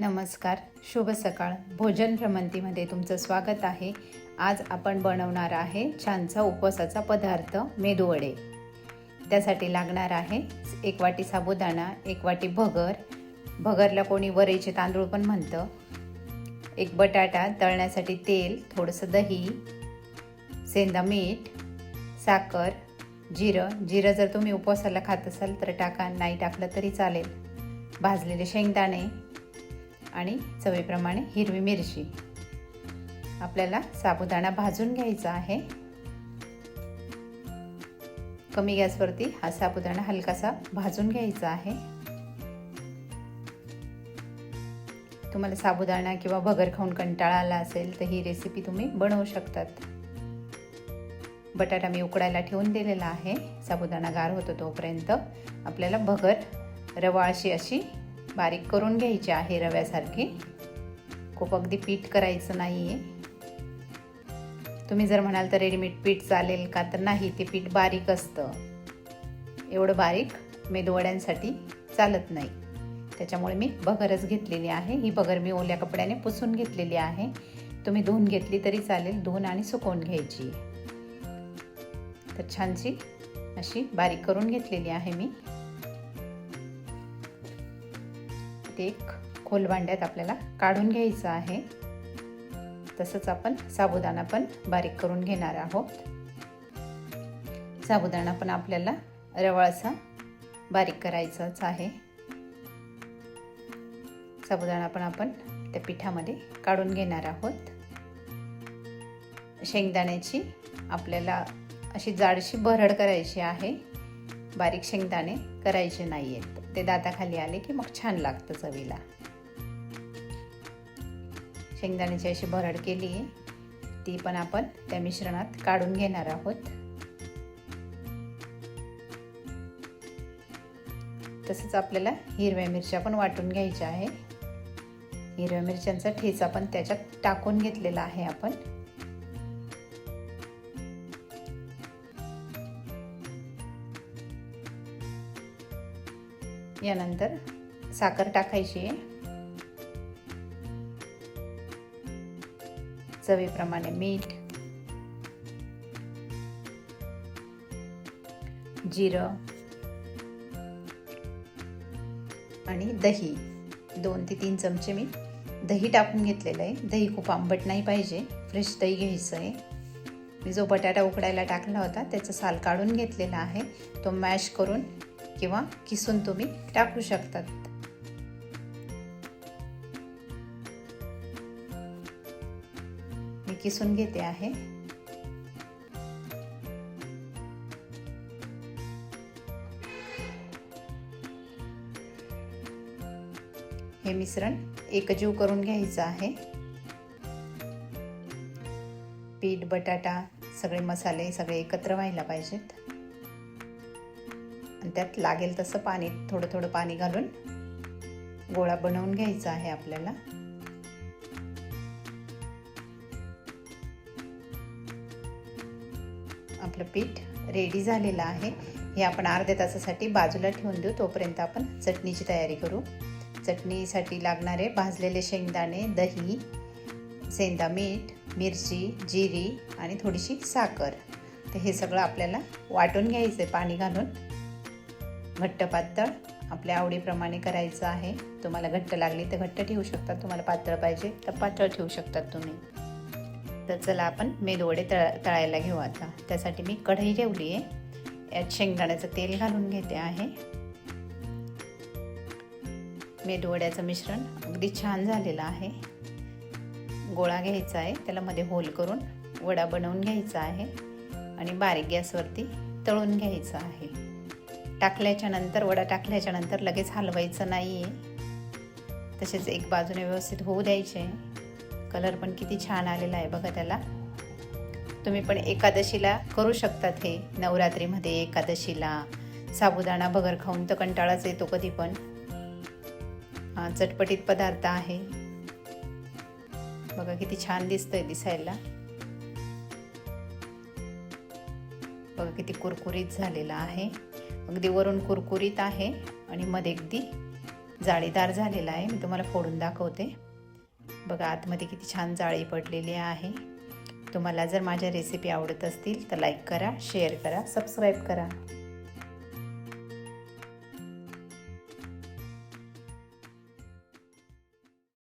नमस्कार शुभ सकाळ. भोजन भ्रमंतीमध्ये तुमचं स्वागत आहे. आज आपण बनवणार आहे छानसा उपवासाचा पदार्थ मेदूवडे त्यासाठी लागणार आहे एक वाटी साबुदाणा एक वाटी भगर. भगरला कोणी वरेचे तांदूळ पण म्हणतं. एक बटाटा तळण्यासाठी तेल थोडंसं दही सेंदा मीठ साखर जिरं. जिरं जर तुम्ही उपवासाला खात असाल तर टाका नाही टाकलं तरी चालेल. भाजलेले शेंगदाणे आणि चवीप्रमाणे हिरवी मिरची. आपल्याला साबुदाणा भाजून घ्यायचा आहे. कमी गॅसवरती हा साबुदाणा हलकासा भाजून घ्यायचा आहे. तुम्हाला साबुदाणा किंवा भगर खाऊन कंटाळा आला असेल तर ही रेसिपी तुम्ही बनवू शकतात. बटाटा मी उकडायला ठेवून दिलेला आहे. साबुदाणा गार होतो तोपर्यंत आपल्याला भगर रवाळशी अशी बारीक करून घ्यायची आहे रव्यासारखी. खूप अगदी पीठ करायचं नाही आहे तुम्ही जर म्हणाल तर रेडीमेड पीठ चालेल का तर नाही ते पीठ बारीक असतं. एवढं बारीक मेदवड्यांसाठी चालत नाही. त्याच्यामुळे मी बगरच घेतलेली आहे. ही बगर मी ओल्या कपड्याने पुसून घेतलेली आहे. तुम्ही धुवून घेतली तरी चालेल. धुवून आणि सुकवून घ्यायची. तर छानशी अशी बारीक करून घेतलेली आहे मी. एक खोल भांड्यात आपल्याला काढून घ्यायचं आहे. तसंच आपण साबुदाणा पण बारीक करून घेणार आहोत. साबुदाणा पण आपल्याला रवाळसा बारीक करायचाच आहे. साबुदाणा पण आपण त्या पिठामध्ये काढून घेणार आहोत. शेंगदाण्याची आपल्याला अशी जाडशी भरड करायची आहे. बारीक शेंगदाणे करायचे नाही आहेत ते दाताखाली आले की मग छान लागतं चवीला. शेंगदाण्याची अशी भरड केली आहे ती पण आपण त्या मिश्रणात काढून घेणार आहोत. तसंच आपल्याला हिरव्या मिरच्या पण वाटून घ्यायच्या आहे. हिरव्या मिरच्यांचा ठेचा पण त्याच्यात टाकून घेतलेला आहे आपण. यानंतर साखर टाकायची आहे. चवीप्रमाणे मीठ जिरं आणि दही. दोन ते तीन चमचे मी दही टाकून घेतलेलं आहे. दही खूप आंबट नाही पाहिजे. फ्रेश दही घ्यायचं आहे. मी जो बटाटा उकडायला टाकला होता त्याचं साल काढून घेतलेला आहे. तो मॅश करून किंवा किसून तुम्ही टाकू शकतात. मी किसून घेते आहे. हे मिश्रण एकजीव करून घ्यायचं आहे. पीठ बटाटा सगळे मसाले सगळे एकत्र व्हायला पाहिजेत. आणि त्यात लागेल तसं पाणी थोडं थोडं पाणी घालून गोळा बनवून घ्यायचा आहे आपल्याला. आपलं पीठ रेडी झालेलं आहे. हे आपण अर्ध्या तासासाठी बाजूला ठेवून देऊ. तोपर्यंत आपण चटणीची तयारी करू. चटणीसाठी लागणारे भाजलेले शेंगदाणे दही सेंदा मीठ मिरची जिरी आणि थोडीशी साखर. तर हे सगळं आपल्याला वाटून घ्यायचं आहे पाणी घालून. घट्ट पातळ आपल्या आवडीप्रमाणे करायचं आहे. तुम्हाला घट्ट लागली तर घट्ट ठेवू शकता. तुम्हाला पातळ पाहिजे तर पातळ ठेवू शकतात तुम्ही. तर चला आपण मेदवडे तळ तळायला घेऊ आता. त्यासाठी मी कढई ठेवली आहे. यात शेंगदाण्याचं तेल घालून घेते आहे. मेदवड्याचं मिश्रण अगदी छान झालेलं आहे. गोळा घ्यायचा आहे. त्याला मध्ये होल करून वडा बनवून घ्यायचा आहे. आणि बारीक गॅसवरती तळून घ्यायचं आहे. टाकल्याच्या नंतर वडा टाकल्याच्या नंतर लगेच हलवायचं नाही आहे तसेच एक बाजूने व्यवस्थित होऊ द्यायचे. कलर पण किती छान आलेला आहे बघा त्याला. तुम्ही पण एकादशीला करू शकतात हे. नवरात्रीमध्ये एकादशीला. साबुदाणा भगर खाऊन तर कंटाळाच येतो कधी पण. चटपटीत पदार्थ आहे. बघा किती छान दिसतंय दिसायला. बघा किती कुरकुरीत झालेला आहे. अगदी वरून कुरकुरीत आहे आणि मध्ये अगदी जाळीदार झालेला आहे. मी तुम्हाला फोडून दाखवते. बघा आतमध्ये किती छान जाळी पडलेली आहे. तुम्हाला जर माझ्या रेसिपी आवडत असतील तर लाईक करा शेअर करा सबस्क्राईब करा.